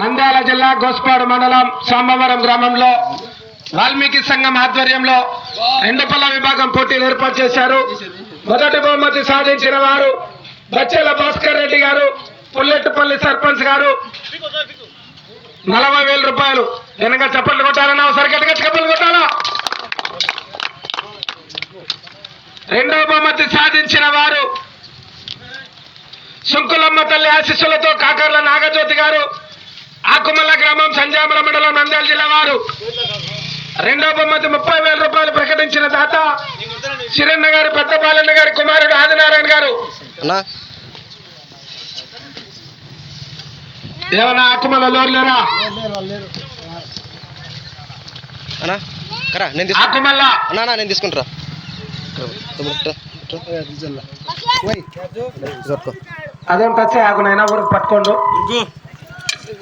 నంద్యాల జిల్లా గోస్పాడు మండలం సాంబవరం గ్రామంలో వాల్మీకి సంఘం ఆధ్వర్యంలో ఎండపల్ల విభాగం పోటీలు ఏర్పాటు చేశారు. మొదటి బహుమతి సాధించిన వారు బచ్చెల భాస్కర్ రెడ్డి గారు పుల్లెట్టుపల్లి సర్పంచ్ గారు. నలభై వేల రూపాయలు. వెనక చప్పట్లు కొట్టాలన్నా ఒకసారి గట్టిగా చప్పట్లు కొట్టాలా? రెండవ బహుమతి సాధించిన వారు సుంకులమ్మ తల్లి ఆశీస్సులతో కాకర్ల నాగజ్యోతి గారు. ఆకుమల్ల గ్రామం సంజామల మండలం నంద్యాల జిల్లా వారు. రెండవ బహుమతి ముప్పై వేల రూపాయలు ప్రకటించిన దాత చిరన్న గారు పెద్దపాలన్న గారి కుమారుడు ఆదినారాయణ గారు. అన్నా. ఏమన్నా ఆకుమల్ల లోర్లేరా అన్నా కరా నేను ఆకుమల్ల అన్నా, నేను తీసుకుంటారా అదేం టచ్ ఆకునైనా ఊరికి పట్టుకోండు.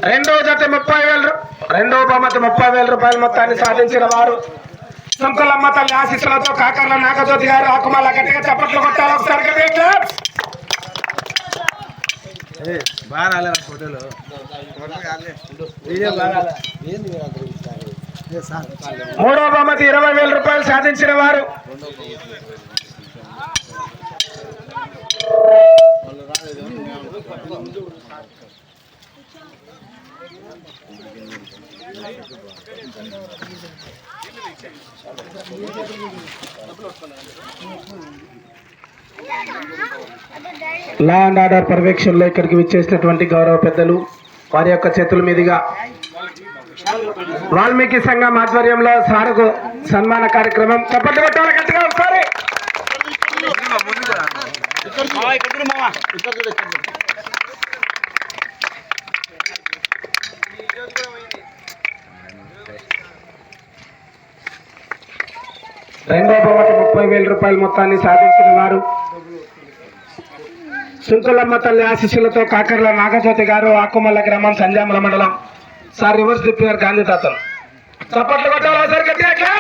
రెండవ జత ముప్పై వేలు రెండవ బహుమతి ముప్పై వేల రూపాయల మొత్తాన్ని సాధించిన వారు. సుంకులమ్మ తల్లి ఆశీస్సులతో కాకర్ల నాగజ్యోతి గారు ఆకుమల్ల గట్టిగా చప్పట్లు కొట్టాలి ఒకసారి బాగా ఫోటోలు. మూడవ బహుమతి ఇరవై వేల రూపాయలు సాధించిన వారు. లా అండ్ ఆర్డర్ పర్యవేక్షణలో ఇక్కడికి విచ్చేసినటువంటి గౌరవ పెద్దలు వారి యొక్క చేతుల మీదుగా వాల్మీకి సంఘం ఆధ్వర్యంలో సారకు సన్మాన కార్యక్రమం. చెప్పండి గట్టిగా ఒకసారి? రెండో బొమ్మకి ముప్పై వేల రూపాయల మొత్తాన్ని సాధించిన వారు సుంకులమ్మ తల్లి ఆశీస్సులతో కాకర్ల నాగజ్యోతి గారు ఆకుమల్ల గ్రామం సంజామల మండలం. సార్ రివర్స్ డిప్యూఆర్ గాంధీ తాతలు. చప్పట్లు కొట్టాలా సార్ గట్టిగా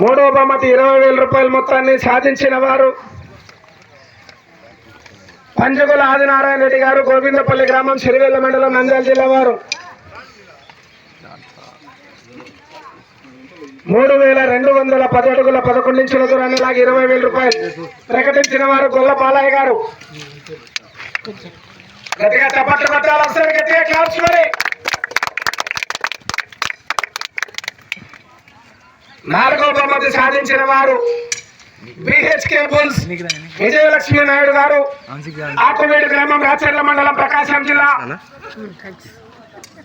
మూడో బహుమతి ఇరవై వేల రూపాయల మొత్తాన్ని సాధించిన వారు పంచకుల ఆదినారాయణ రెడ్డి గారు గోవిందపల్లి గ్రామం సిరివెల్ల మండలం నంద్యాల జిల్లా వారు. మూడు వేల రెండు వందల పది అడుగుల పదకొండు ఇంచుల దూరాన్ని లాగి ఇరవై వేల రూపాయలు ప్రకటించిన వారు గొల్ల బాలయ్య గారు. గట్టిగా చప్పట్లు కొట్టాలి ఒకసారి గట్టిగా క్లాప్స్ మరి. నాలుగో బహుమతి సాధించిన వారు బిహెచ్ కేబుల్స్ విజయలక్ష్మి నాయుడు గారు. ఆకువేడు గ్రామం రాచర్ల మండలం ప్రకాశం జిల్లా.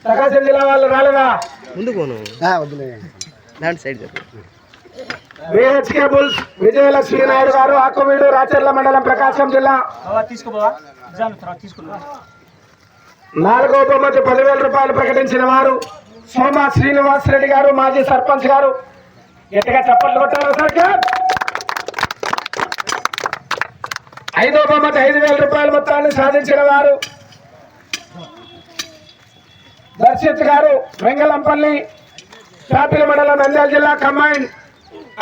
ప్రకాశం జిల్లా వాళ్ళు రాలేదా? ముందు పోను. వద్దులే. దాని సైడ్ విజయలక్ష్మి నాయుడు గారు ఆకువీడు రాచర్ల మండలం ప్రకాశం జిల్లా. నాలుగో బహుమతి పదివేల రూపాయలు ప్రకటించిన వారు సోమ శ్రీనివాస్ రెడ్డి గారు మాజీ సర్పంచ్ గారు. గట్టిగా చప్పట్లు కొట్టారు సరిగ్గా ఐదో బహుమతి ఐదు వేల రూపాయల మొత్తాన్ని సాధించిన వారు దర్శిత్ గారు వెంగళంపల్లి చాపిల మండలం నంద్యాల జిల్లా కంబైన్.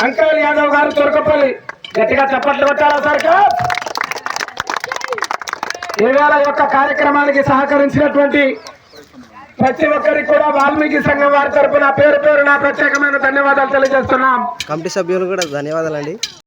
అంకల్ యాదవ్ గారు తురకపల్లి. గట్టిగా చప్పట్లు కొట్టారా సర్కార్ ఈవేళ యొక్క కార్యక్రమానికి సహకరించినటువంటి ప్రతి ఒక్కరికి కూడా వాల్మీకి సంఘం వారి తరపున పేరు పేరు నా ప్రత్యేకమైన ధన్యవాదాలు తెలియజేస్తున్నాం. కమిటీ సభ్యులు కూడా ధన్యవాదాలండి.